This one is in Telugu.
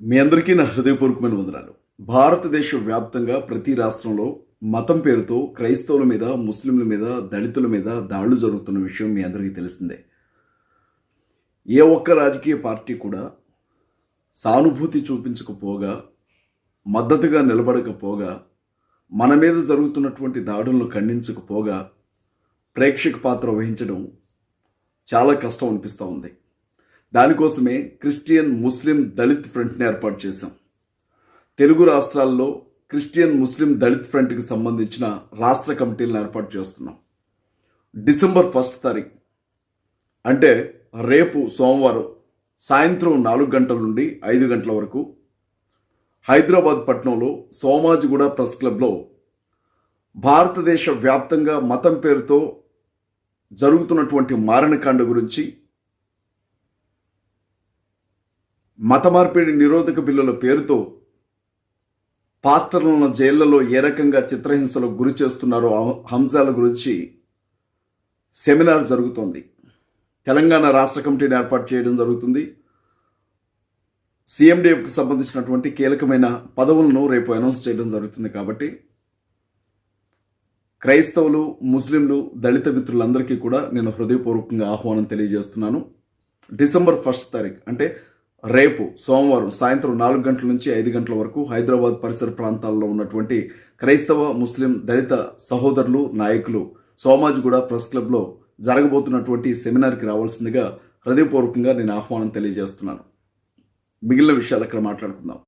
మీ అందరికీ నా హృదయపూర్వకమైన వందనాలు. భారతదేశ వ్యాప్తంగా ప్రతి రాష్ట్రంలో మతం పేరుతో క్రైస్తవుల మీద ముస్లింల మీద దళితుల మీద దాడులు జరుగుతున్న విషయం మీ అందరికీ తెలిసిందే. ఏ ఒక్క రాజకీయ పార్టీ కూడా సానుభూతి చూపించకపోగా మద్దతుగా నిలబడకపోగా మన మీద జరుగుతున్నటువంటి దాడులను ఖండించకపోగా ప్రేక్షక పాత్ర వహించడం చాలా కష్టం అనిపిస్తూ ఉంది. దానికోసమే క్రిస్టియన్ ముస్లిం దళిత్ ఫ్రంట్ని ఏర్పాటు చేశాం. తెలుగు రాష్ట్రాల్లో క్రిస్టియన్ ముస్లిం దళిత్ ఫ్రంట్కి సంబంధించిన రాష్ట్ర కమిటీలను ఏర్పాటు చేస్తున్నాం. డిసెంబర్ ఫస్ట్ తారీఖు. అంటే రేపు సోమవారం సాయంత్రం నాలుగు గంటల నుండి ఐదు గంటల వరకు హైదరాబాద్ పట్టణంలో సోమాజిగూడ ప్రెస్ క్లబ్లో భారతదేశ వ్యాప్తంగా మతం పేరుతో జరుగుతున్నటువంటి మారణకాండ గురించి మత మార్పిడి నిరోధక బిల్లుల పేరుతో పాస్టర్లను జైళ్ళలో ఏ రకంగా చిత్రహింసలకు గురి చేస్తున్నారో అంశాల గురించి సెమినార్ జరుగుతోంది. తెలంగాణ రాష్ట్ర కమిటీని ఏర్పాటు చేయడం జరుగుతుంది. సిఎండిఎఫ్కి సంబంధించినటువంటి కీలకమైన పదవులను రేపు అనౌన్స్ చేయడం జరుగుతుంది కాబట్టి క్రైస్తవులు ముస్లింలు దళిత మిత్రులందరికీ కూడా నేను హృదయపూర్వకంగా ఆహ్వానం తెలియజేస్తున్నాను. డిసెంబర్ ఫస్ట్ తారీఖు అంటే రేపు సోమవారం సాయంత్రం నాలుగు గంటల నుంచి ఐదు గంటల వరకు హైదరాబాద్ పరిసర ప్రాంతాల్లో ఉన్నటువంటి క్రైస్తవ ముస్లిం దళిత సహోదరులు నాయకులు సోమాజిగూడ ప్రెస్ క్లబ్లో జరగబోతున్నటువంటి సెమినార్కి రావాల్సిందిగా హృదయపూర్వకంగా నేను ఆహ్వానం తెలియజేస్తున్నాను. మిగిలిన విషయాలు అక్కడ మాట్లాడుకుందాం.